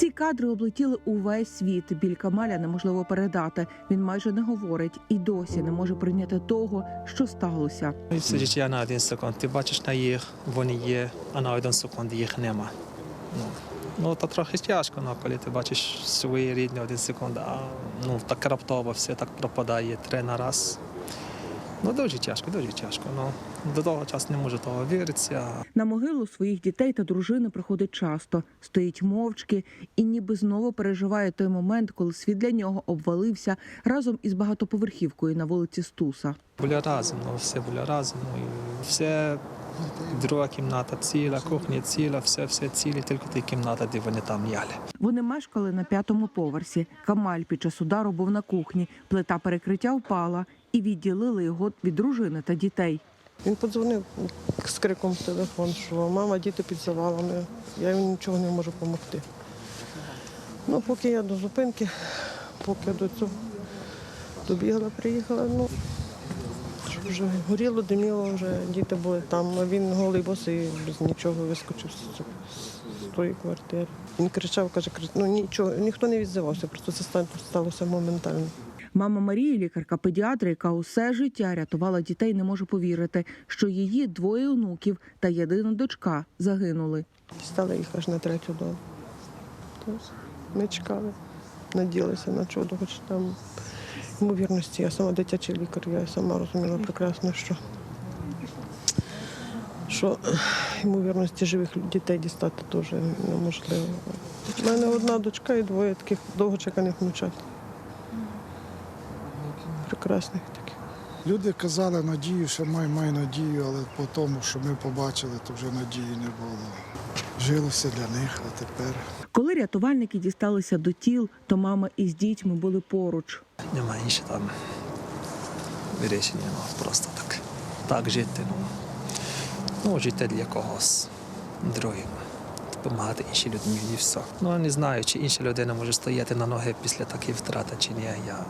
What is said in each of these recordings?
Ці кадри облетіли увесь світ. Біль Камаля неможливо передати. Він майже не говорить і досі не може прийняти того, що сталося. Все життя на один секунд. Ти бачиш на їх, вони є, а на один секунд їх нема. Ну, ну то трохи тяжко, ну, коли ти бачиш свої рідні один секунд, а ну, так раптово все так пропадає три на раз. Ну, дуже тяжко, дуже тяжко. Ну, до того часу не можу того віритися. На могилу своїх дітей та дружини приходить часто, стоїть мовчки і ніби знову переживає той момент, коли світ для нього обвалився разом із багатоповерхівкою на вулиці Стуса. Були разом, ну, все було разом. Ну, і все, друга кімната ціла, кухня ціла, все, все цілі, тільки та кімната, де вони там яли. Вони мешкали на п'ятому поверсі. Камаль під час удару був на кухні. Плита перекриття впала і відділили його від дружини та дітей. Він подзвонив з криком в телефон, що мама, діти під завалами, я їм нічого не можу допомогти. Ну, поки я до зупинки, поки до цього добігла, приїхала, ну вже горіло, диміло, вже діти були там, він голий босий, без нічого вискочив з, тої квартири. Він кричав, каже, крич- ну нічого, ніхто не відзивався, просто це сталося моментально. Мама Марії, лікарка-педіатр, яка усе життя рятувала дітей, не може повірити, що її двоє онуків та єдина дочка загинули. Стали їх аж на третю добу. Тобто ми чекали, надіялися на чудо, хоч там ймовірності. Я сама дитячий лікар, я сама розуміла прекрасно, що, що ймовірності живих дітей дістати дуже неможливо. У мене одна дочка і двоє таких довгочеканих внучат. Прекрасних таких. Люди казали надію, що май, май надію, але по тому, що ми побачили, то вже надії не було. Жилося для них, а тепер. Коли рятувальники дісталися до тіл, то мама із дітьми були поруч. Немає інше там вирішення, ну просто так. Так жити. Ну, ну жити для когось другим. Допомагати іншій людині і все. Ну, не знаю, чи інша людина може стояти на ноги після такої втрати, чи ні. Я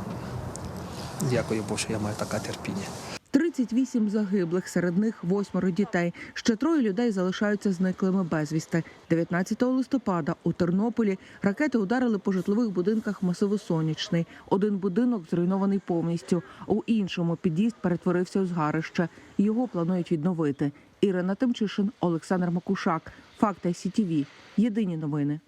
дякую Богу, що я маю таке терпіння. 38 загиблих, серед них восьмеро дітей. Ще троє людей залишаються зниклими безвісти. 19 листопада у Тернополі ракети ударили по житлових будинках масиву Сонячний. Один будинок зруйнований повністю. У іншому під'їзд перетворився у згарище. Його планують відновити. Ірина Тимчишин, Олександр Макушак. Факти СІТІВІ. Єдині новини.